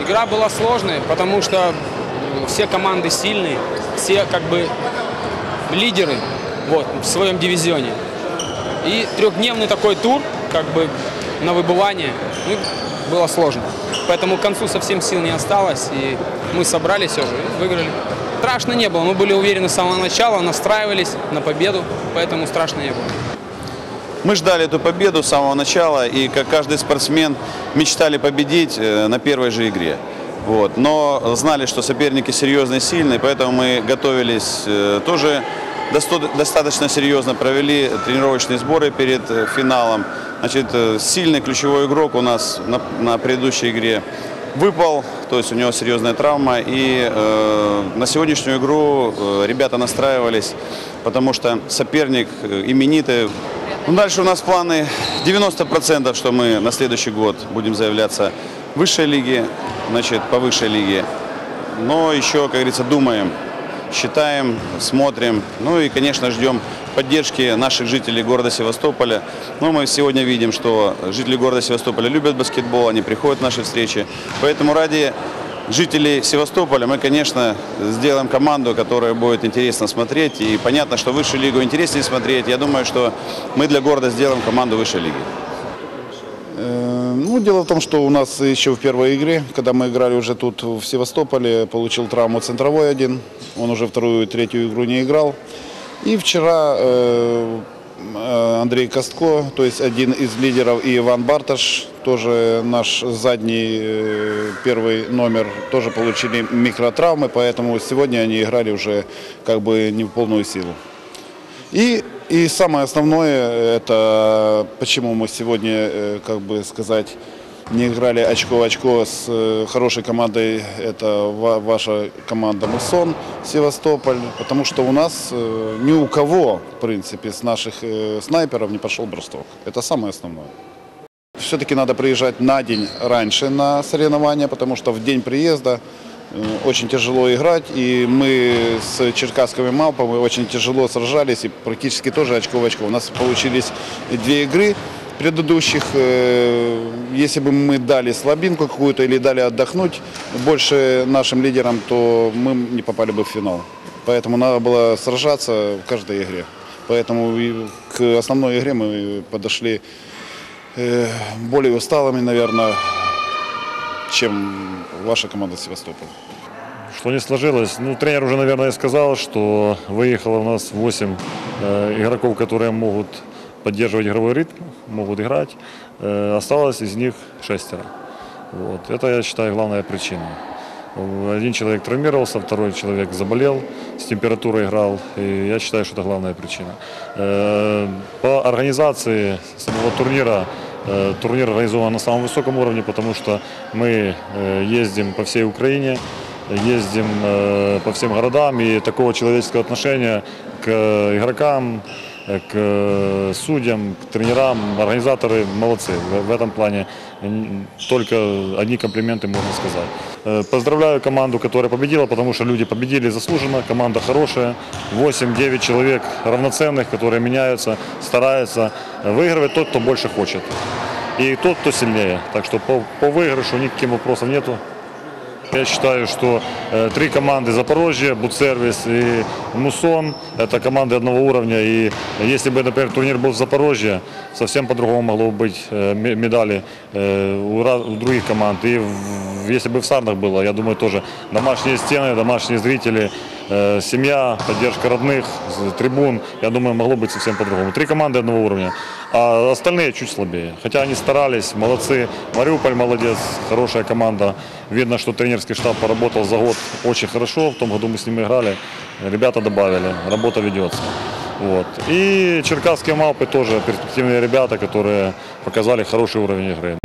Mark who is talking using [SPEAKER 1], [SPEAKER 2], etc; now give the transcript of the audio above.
[SPEAKER 1] Игра была сложной, потому что все команды сильные, все как бы лидеры вот, в своем дивизионе. И трехдневный такой тур, как бы на выбывание, ну, было сложно. Поэтому к концу совсем сил не осталось, и мы собрались уже выиграли. Страшно не было, мы были уверены с самого начала, настраивались на победу, поэтому страшно не было.
[SPEAKER 2] Мы ждали эту победу с самого начала и, как каждый спортсмен, мечтали победить э, на первой же игре. Вот. Но знали, что соперники серьезные, сильные, поэтому мы готовились э, тоже достаточно серьезно, провели тренировочные сборы перед э, финалом. Значит, сильный ключевой игрок у нас на, на предыдущей игре выпал, то есть у него серьезная травма. И э, на сегодняшнюю игру ребята настраивались, потому что соперник именитый. Ну, дальше у нас планы 90%, что мы на следующий год будем заявляться в высшей лиге, значит, по высшей лиге. Но еще, как говорится, думаем, считаем, смотрим. Ну и, конечно, ждем поддержки наших жителей города Севастополя. Но мы сегодня видим, что жители города Севастополя любят баскетбол, они приходят на наши встречи. Поэтому ради жителей Севастополя мы, конечно, сделаем команду, которая будет интересно смотреть. И понятно, что высшую лигу интереснее смотреть. Я думаю, что мы для города сделаем команду высшей лиги.
[SPEAKER 3] Э, Ну, дело в том, что у нас еще в первой игре, когда мы играли уже тут в Севастополе, получил травму центровой один. Он уже вторую третью игру не играл. И вчера э, Андрей Костко, то есть один из лидеров, и Иван Барташ, тоже наш задний э, первый номер, тоже получили микротравмы, поэтому сегодня они играли уже как бы не в полную силу. И, и самое основное, это почему мы сегодня, э, как бы сказать, не играли очко в очко с э, хорошей командой, это ва- ваша команда Мусон, Севастополь, потому что у нас э, ни у кого, в принципе, с наших э, снайперов не пошел бросок. Это самое основное. Все-таки надо приезжать на день раньше на соревнования, потому что в день приезда очень тяжело играть. И мы с черкасскими малпами очень тяжело сражались и практически тоже очко в очко. У нас получились две игры предыдущих. Э, Если бы мы дали слабинку какую-то или дали отдохнуть больше нашим лидерам, то мы не попали бы в финал. Поэтому надо было сражаться в каждой игре. Поэтому к основной игре мы подошли э, более усталыми, наверное, чем ваша команда Севастополь.
[SPEAKER 4] Что не сложилось? Ну, тренер уже, наверное, сказал, что выехало у нас 8 э, игроков, которые могут поддерживать игровой ритм, могут играть. Э, осталось из них шестеро. Вот. Это, я считаю, главная причина. Один человек травмировался, второй человек заболел, с температурой играл. И я считаю, что это главная причина. Э, По организации самого турнира Э, Турнир организован на самом высоком уровне, потому что мы ездим по всей Украине, ездим по всем городам, и такого человеческого отношения к игрокам, к судьям, к тренерам, организаторы молодцы. В этом плане только одни комплименты можно сказать. Э, Поздравляю команду, которая победила, потому что люди победили заслуженно, команда хорошая, 8-9 человек равноценных, которые меняются, стараются. Выигрывает тот, кто больше хочет. И тот, кто сильнее. Так что по, по выигрышу никаких вопросов нету. Я считаю, что э, три команды Запорожье, Бутсервис и Мусон – это команды одного уровня. И если бы, например, турнир был в Запорожье, совсем по-другому могло бы быть э, ме- медали э, у, других команд. И если бы в Сарнах было, я думаю, тоже домашние стены, домашние зрители, семья, поддержка родных, трибун, я думаю, могло быть совсем по-другому. Три команды одного уровня, а остальные чуть слабее. Хотя они старались, молодцы. Мариуполь молодец, хорошая команда. Видно, что тренерский штаб поработал за год очень хорошо. В том году мы с ними играли. Ребята добавили, работа ведется. Вот. И черкасские малпы тоже перспективные ребята, которые показали хороший уровень игры.